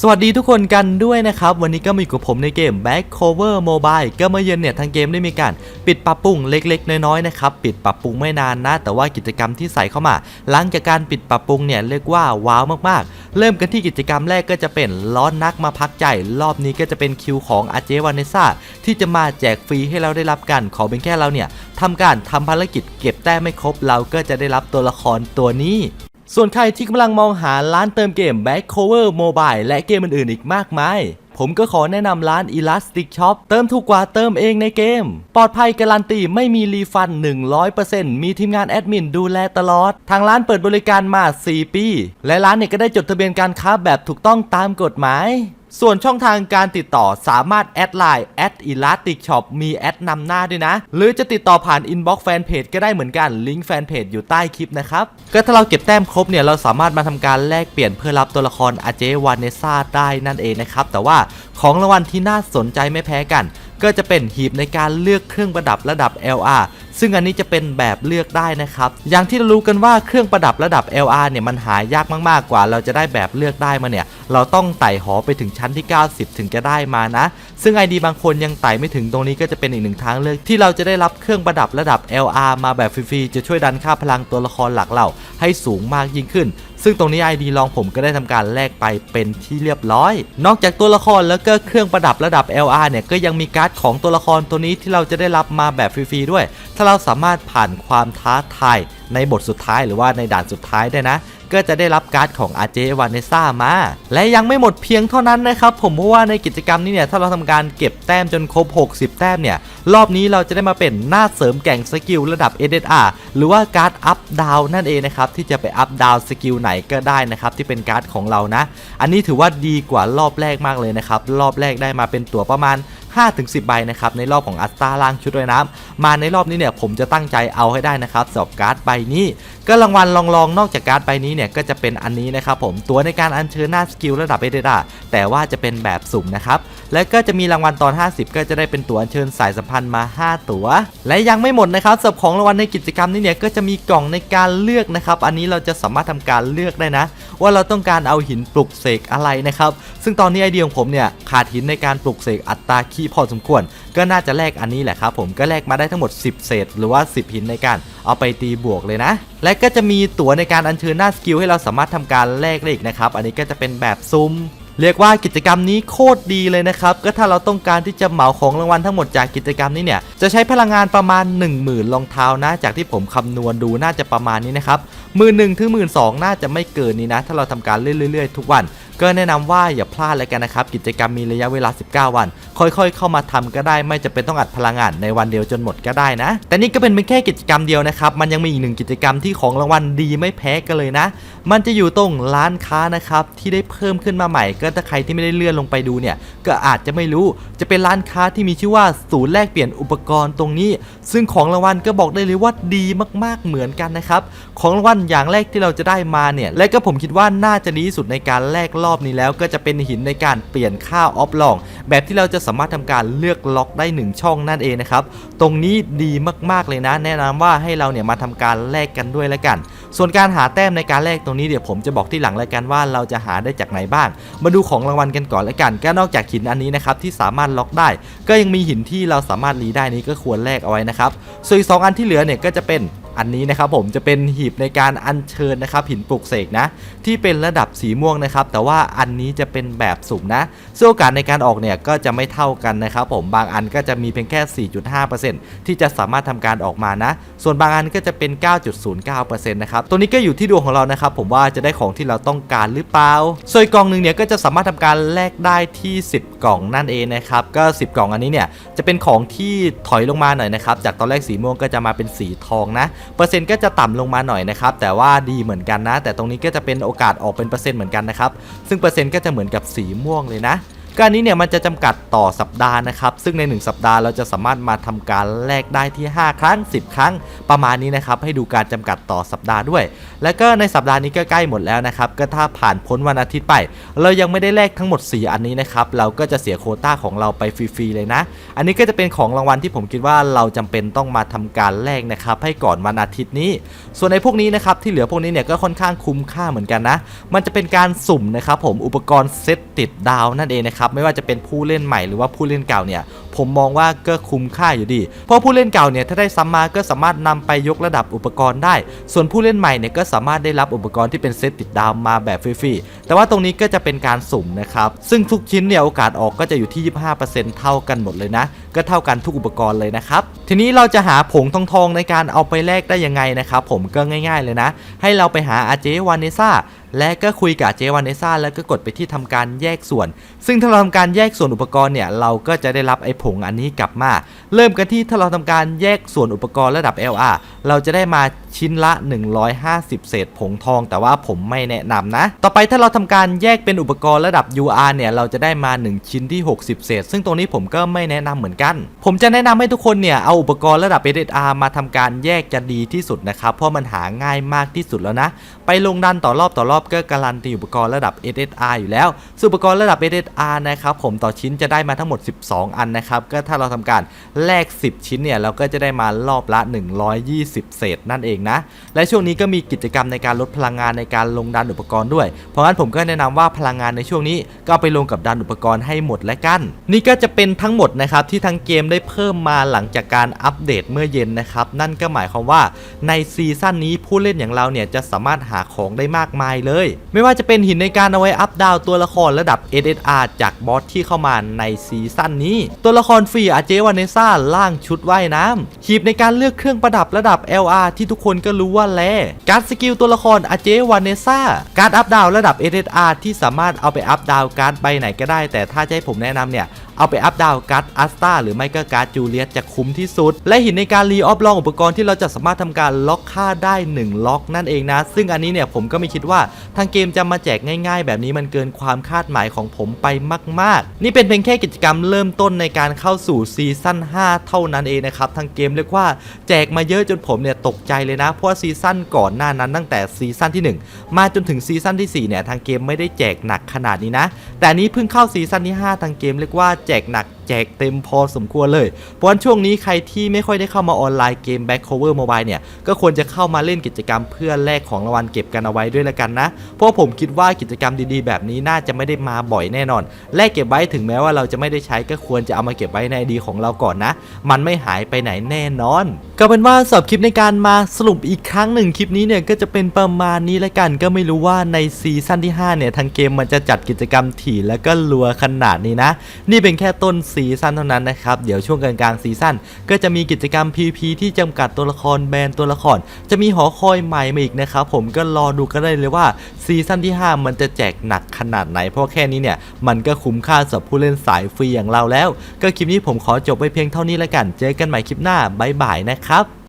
สวัสดีทุกคนกันด้วยนะครับ วันนี้ก็มาอยู่กับผมในเกม Back Cover Mobile ก็มาเยือนเนี่ยทางเกมได้มีการปิดปรับปรุงเล็กๆ น้อยๆนะครับปิดปรับปรุงไม่นานนะ แต่ว่ากิจกรรมที่ใส่เข้ามา หลังจากการปิดปรับปรุงเนี่ยเรียกว่าว้าวมากๆ เริ่มกันที่กิจกรรมแรกก็จะเป็นล้อนนักมาพักใจ รอบนี้ก็จะเป็นคิวของอาเจวานเนซ่าที่จะมาแจกฟรีให้เราได้รับกัน ขอเป็นแค่เราเนี่ยทำการทำภารกิจเก็บแต้มไม่ครบเราก็จะได้รับตัวละครตัวนี้ ส่วนใครที่กำลังมองหาร้านเติมเกม Back Cover Mobile และเกมอื่นๆอีกมากมาย ผมก็ขอแนะนำร้าน Elastic Shop เติมถูกกว่าเติมเองในเกม ปลอดภัยการันตีไม่มีรีฟัน 100%มีทีมงานแอดมินดูแลตลอด ทางร้านเปิดบริการมา 4 ปี และร้านเนี่ยก็ได้จดทะเบียนการค้าแบบถูกต้องตามกฎหมาย ส่วนช่องทางการติดต่อสามารถแอดไลน์แอดอิลาติกช็อปมีแอดนำหน้าด้วยนะ หรือจะติดต่อผ่านอินบ็อกซ์แฟนเพจก็ได้เหมือนกันลิงก์แฟนเพจอยู่ใต้คลิปนะครับ ก็ถ้าเราเก็บแต้มครบเนี่ย เราสามารถมาทำการแลกเปลี่ยนเพื่อรับตัวละครอาเจวานเนซ่าได้นั่นเองนะครับ แต่ว่าของรางวัลที่น่าสนใจไม่แพ้กัน ก็จะเป็นหีบในการเลือกเครื่องประดับระดับ LR ซึ่งอันนี้จะเป็นแบบเลือกได้นะครับ อย่างที่เรารู้กันว่าเครื่องประดับระดับ LR เนี่ยมันหายากมากๆกว่า เราจะได้แบบเลือกได้มาเนี่ย เราต้องไต่หอไปถึงชั้นที่ 90 ถึงจะได้มานะ ซึ่ง ID บางคนยังไต่ไม่ถึงตรงนี้ก็จะเป็นอีกหนึ่งทางเลือกที่เราจะได้รับเครื่องประดับระดับ LR มาแบบฟรีๆจะช่วยดันค่าพลังตัวละครหลักเราให้สูงมากยิ่งขึ้น ซึ่งตรงนี้ ID ลองผมก็ได้ทำการแลกไปเป็นที่เรียบร้อย นอกจากตัวละครแล้วก็เครื่องประดับระดับ LR เนี่ยก็ยังมีการ์ดของตัวละครตัวนี้ที่เราจะได้รับมาแบบฟรีๆด้วย ถ้าเราสามารถผ่านความท้าทายในบทสุดท้ายหรือว่าในด่านสุดท้ายได้นะ ก็จะได้รับการ์ดของอาเจวานเนซ่ามา และยังไม่หมดเพียงเท่านั้นนะครับผมเพราะว่าในกิจกรรมนี้เนี่ยถ้าเราทำการเก็บแต้มจนครบ 60 แต้มเนี่ยรอบนี้เราจะได้มาเป็นหน้าเสริมแก่งสกิลระดับ SSR หรือว่าการ์ดอัพดาวนั่นเองนะครับที่จะไปอัพดาวสกิลไหนก็ได้นะครับที่เป็นการ์ดของเรานะ อันนี้ถือว่าดีกว่ารอบแรกมากเลยนะครับรอบแรกได้มาเป็นตัวประมาณ 5-10ใบนะครับในรอบของอัสตาล่างชุดว่ายน้ำมาในรอบนี้เนี่ยผมจะตั้งใจเอาให้ได้นะครับสำหรับการ์ดใบนี้ ก็รางวัลลองๆ นอกจากการ์ดใบนี้เนี่ยก็จะเป็นอันนี้นะครับผมตัวในการอัญเชิญหน้าสกิลระดับเอเดดาแต่ว่าจะเป็นแบบสุ่มนะครับและก็จะมีรางวัลตอน 50 ก็จะได้เป็นตัวอัญเชิญสายสัมพันธ์มา 5 ตัว และยังไม่หมดนะครับสำหรับของรางวัลในกิจกรรมนี้เนี่ยก็จะมีกล่องในการเลือกนะครับอันนี้เราจะสามารถทำการเลือกได้นะ ว่าเราต้องการเอาหินปลุกเสกอะไรนะครับ ซึ่งตอนนี้ไอเดียของผมเนี่ยขาดหินในการปลุกเสกอัตราคีพอสมควร ก็น่าจะแลกอันนี้แหละครับผมก็แลกมาได้ทั้งหมด 10 เศษ หรือว่า 10 หินในการเอาไปตีบวกเลยนะ และก็จะมีตั๋วในการอัญเชิญหน้าสกิลให้เราสามารถทำการแลกได้อีกนะครับ อันนี้ก็จะเป็นแบบซุ้ม เรียกว่ากิจกรรมนี้โคตรดีเลยนะครับ ก็ถ้าเราต้องการที่จะเหมาของรางวัลทั้งหมดจากกิจกรรมนี้เนี่ย จะใช้พลังงานประมาณ 10,000รองเท้านะ จากที่ผมคำนวณดูน่าจะประมาณนี้นะครับหมื่นหนึ่งถึงหมื่นสองน่าจะไม่เกินนี้นะ ถ้าเราทำการเรื่อยๆ ทุกวัน ก็แนะนำว่าอย่าพลาดเลยกันนะครับ กิจกรรมมีระยะเวลา 19 วัน ค่อยๆ เข้ามาทำก็ได้ ไม่จะเป็นต้องอัดพลังงานในวันเดียวจนหมดก็ได้นะ แต่นี่ก็เป็นเพียงแค่กิจกรรมเดียวนะครับ มันยังมีอีกหนึ่งกิจกรรมที่ของรางวัลดีไม่แพ้กันเลยนะ มันจะอยู่ตรงร้านค้านะครับที่ได้เพิ่มขึ้นมาใหม่ ก็ถ้าใครที่ไม่ได้เลื่อนลงไปดูเนี่ยก็อาจจะไม่รู้ จะเป็นร้านค้าที่มีชื่อว่าศูนย์แลกเปลี่ยนอุปกรณ์ตรงนี้ ซึ่งของรางวัลก็บอกได้เลยว่าดีมากๆเหมือนกันนะครับ ของรางวัลอย่างแรกที่เราจะได้มาเนี่ย และก็ผมคิดว่าน่าจะดีที่สุดในการแลกรอบนี้แล้วก็จะเป็นหินในการเปลี่ยนค่าออฟลอง แบบที่เราจะสามารถทำการเลือกล็อกได้ 1 ช่องนั่นเองนะครับ ตรงนี้ดีมากๆเลยนะ แนะนำว่าให้เราเนี่ยมาทำการแลกกันด้วยแล้วกัน ส่วนการหาแต้มในการแลกตรงนี้เดี๋ยวผมจะบอกที่หลังแล้วกันว่าเราจะหาได้จากไหนบ้าง มาดูของรางวัลกันก่อนแล้วกัน ก็นอกจากหินอันนี้นะครับที่สามารถล็อกได้ ก็ยังมีหินที่เราสามารถรีได้นี้ก็ควรแลกเอาไว้นะครับส่วนอีกสองอันที่เหลือเนี่ยก็จะเป็น อันนี้นะครับผมจะเป็นหีบในการอัญเชิญนะครับหินปลุกเสกนะที่เป็นระดับสีม่วงนะครับแต่ว่าอันนี้จะเป็นแบบสุ่มนะซึ่งโอกาสในการออกเนี่ยก็จะไม่เท่ากันนะครับผมบางอันก็จะมีเพียงแค่ 4.5%ที่จะสามารถทำการออกมานะ ส่วนบางอันก็จะเป็น 9.09%นะครับตัวนี้ก็อยู่ที่ดวงของเรานะครับผมว่าจะได้ของที่เราต้องการหรือเปล่าส่วนอีกกล่องหนึ่งเนี่ยก็จะสามารถทำการแลกได้ที่ 10 กล่องนั่นเองนะครับก็ 10 กล่องอันนี้เนี่ยจะเป็นของที่ถอยลงมาหน่อยนะครับจากตอนแรกสีม่วงก็จะมาเป็นสีทองนะเปอร์เซ็นต์ก็จะต่ำลงมาหน่อยนะครับแต่ว่าดีเหมือนกันนะ แต่ตรงนี้ก็จะเป็นโอกาสออกเป็นเปอร์เซ็นต์เหมือนกันนะครับซึ่งเปอร์เซ็นต์ก็จะเหมือนกับสีม่วงเลยนะ ก็อันนี้เนี่ยมันจะจำกัดต่อสัปดาห์นะครับ ซึ่งใน 1 สัปดาห์เราจะสามารถมาทำการแลกได้ที่ 5 ครั้ง 10 ครั้ง ประมาณนี้นะครับ ให้ดูการจำกัดต่อสัปดาห์ด้วย แล้วก็ในสัปดาห์นี้ก็ใกล้หมดแล้วนะครับ ก็ถ้าผ่านพ้นวันอาทิตย์ไป เรายังไม่ได้แลกทั้งหมด 4 อันนี้นะครับ เราก็จะเสียโคต้าของเราไปฟรีๆเลยนะ อันนี้ก็จะเป็นของรางวัลที่ผมคิดว่าเราจำเป็นต้องมาทำการแลกนะครับให้ก่อนวันอาทิตย์นี้ ส่วนในพวกนี้นะครับที่เหลือพวกนี้เนี่ยก็ค่อนข้างคุ้มค่าเหมือนกันนะ มันจะเป็นการสุ่มนะครับผมอุปกรณ์เซตติดดาวนั่นเองนะครับไม่ว่าจะเป็นผู้เล่นใหม่หรือว่าผู้เล่นเก่าเนี่ย ผมมองว่าก็คุ้มค่าอยู่ดี เพราะผู้เล่นเก่าเนี่ยถ้าได้ซ้ำมาก็สามารถนำไปยกระดับอุปกรณ์ได้ ส่วนผู้เล่นใหม่เนี่ยก็สามารถได้รับอุปกรณ์ที่เป็นเซตติดดาวมาแบบฟรีๆแต่ว่าตรงนี้ก็จะเป็นการสุ่มนะครับ ซึ่งทุกชิ้นเนี่ยโอกาสออกก็จะอยู่ที่ 25%เท่ากันหมดเลยนะ ก็เท่ากันทุกอุปกรณ์เลยนะครับ ทีนี้เราจะหาผงทองๆในการเอาไปแลกได้ยังไงนะครับผมก็ง่าย ๆเลยนะ ให้เราไปหาอาเจวานเนซ่าและก็คุยกับเจวานเนซ่าแล้วก็กดไปที่ทำการแยกส่วน ซึ่งถ้าเราทำการแยกส่วนอุปกรณ์เนี่ยเราก็จะได้รับไอ้ผผงอันนี้กลับมา เริ่มกันที่ถ้าเราทำการแยกส่วนอุปกรณ์ระดับ LR เราจะได้มาชิ้นละ 150 เศษผงทอง แต่ว่าผมไม่แนะนำนะ ต่อไปถ้าเราทำการแยกเป็นอุปกรณ์ระดับ UR เนี่ยเราจะได้มา 1 ชิ้นที่ 60 เศษ ซึ่งตรงนี้ผมก็ไม่แนะนำเหมือนกัน ผมจะแนะนำให้ทุกคนเนี่ยเอาอุปกรณ์ระดับ SSR มาทำการแยกจะดีที่สุดนะครับเพราะมันหาง่ายมากที่สุดแล้วนะ ไปลงดันต่อรอบต่อรอบก็การันตีอุปกรณ์ระดับ SSR อยู่แล้วซึ่งอุปกรณ์ระดับ SSR นะครับผมต่อชิ้นจะได้มาทั้งหมด 12 อันนะครับก็ถ้าเราทำการแลก 10 ชิ้นเนี่ยเราก็จะได้มารอบละ 120 เศษนั่นเองนะและช่วงนี้ก็มีกิจกรรมในการลดพลังงานในการลงดันอุปกรณ์ด้วย เพราะงั้นผมก็แนะนำว่าพลังงานในช่วงนี้ก็ไปลงกับดันอุปกรณ์ให้หมดและกัน นี่ก็จะเป็นทั้งหมดนะครับที่ทางเกมได้เพิ่มมาหลังจากการอัปเดตเมื่อเย็นนะครับนั่นก็หมายความว่าในซีซั่นนี้ผู้เล่นอย่างเราเนี่ยจะสามารถหาของได้มากมายเลย ไม่ว่าจะเป็นหินในการเอาไว้อัพดาวตัวละครระดับ SSR จากบอสที่เข้ามาในซีซั่นนี้ ตัวละครฟรีอาเจวานเนซ่าล่างชุดว่ายน้ำหีบในการเลือกเครื่องประดับระดับ LR ที่ทุกคนก็รู้ว่าแลการสกิลตัวละครอาเจวานเนซ่าการอัพดาวระดับ SSR ที่สามารถเอาไปอัพดาวการ์ดใบไหนก็ได้ แต่ถ้าจะให้ผมแนะนำเนี่ย เอาไปอัพดาวการ์ดอัสตาหรือไม่ก็การ์ดจูเลียสจะคุ้มที่สุด และหินในการรีออฟลองอุปกรณ์ที่เราจะสามารถทำการล็อกค่าได้ 1 ล็อกนั่นเองนะ ซึ่งอันนี้เนี่ยผมก็ไม่คิดว่าทางเกมจะมาแจกง่าย ๆ แบบนี้มันเกินความคาดหมายของผมไปมาก ๆ นี่เป็นเพียงแค่กิจกรรมเริ่มต้นในการเข้าสู่ซีซั่น5 เท่านั้นเองนะครับทางเกมเรียกว่าแจกมาเยอะจนผมเนี่ยตกใจเลยนะ เพราะว่าซีซั่นก่อนหน้านั้นตั้งแต่ซีซั่นที่ 1 มาจนถึงซีซั่นที่4เนี่ยทางเกมไม่ได้แจกหนักขนาดนี้นะ แต่นนี้เพิ่งเข้าซีซั่นที่ 5 ทางเกมเรียกว่าแจกหนัก แจกเต็มพอสมควรเลย เพราะฉะนั้นช่วงนี้ใครที่ไม่ค่อยได้เข้ามาออนไลน์เกม Back Cover Mobile เนี่ย ก็ควรจะเข้ามาเล่นกิจกรรมเพื่อแลกของรางวัลเก็บกันเอาไว้ด้วยละกันนะ เพราะผมคิดว่ากิจกรรมดีๆ แบบนี้น่าจะไม่ได้มาบ่อยแน่นอน แลกเก็บไว้ถึงแม้ว่าเราจะไม่ได้ใช้ก็ควรจะเอามาเก็บไว้ในดีของเราก่อนนะ มันไม่หายไปไหนแน่นอน ก็เป็นว่าสำหรับคลิปในการมาสรุปอีกครั้งหนึ่งคลิปนี้เนี่ยก็จะเป็นประมาณนี้ละกันก็ไม่รู้ว่าในซีซั่นที่5เนี่ยทางเกมมันจะจัดกิจกรรมถี่แล้วก็รัวขนาดนี้นะ นี่เป็นแค่ต้นซีซั่นเท่านั้นนะครับ เดี๋ยวช่วงกลางๆซีซั่นก็จะมีกิจกรรม PVP ที่จำกัดตัวละครแบนตัวละคร จะมีหอคอยใหม่มาอีกนะครับ ผมก็รอดูกันได้เลยว่าซีซั่นที่ 5 มันจะแจกหนักขนาดไหน เพราะแค่นี้เนี่ย มันก็คุ้มค่าสำหรับผู้เล่นสายฟรีอย่างเราแล้ว ก็คลิปนี้ผมขอจบไว้เพียงเท่านี้แล้วกัน เจอกันใหม่คลิปหน้าบ๊ายบายนะครับ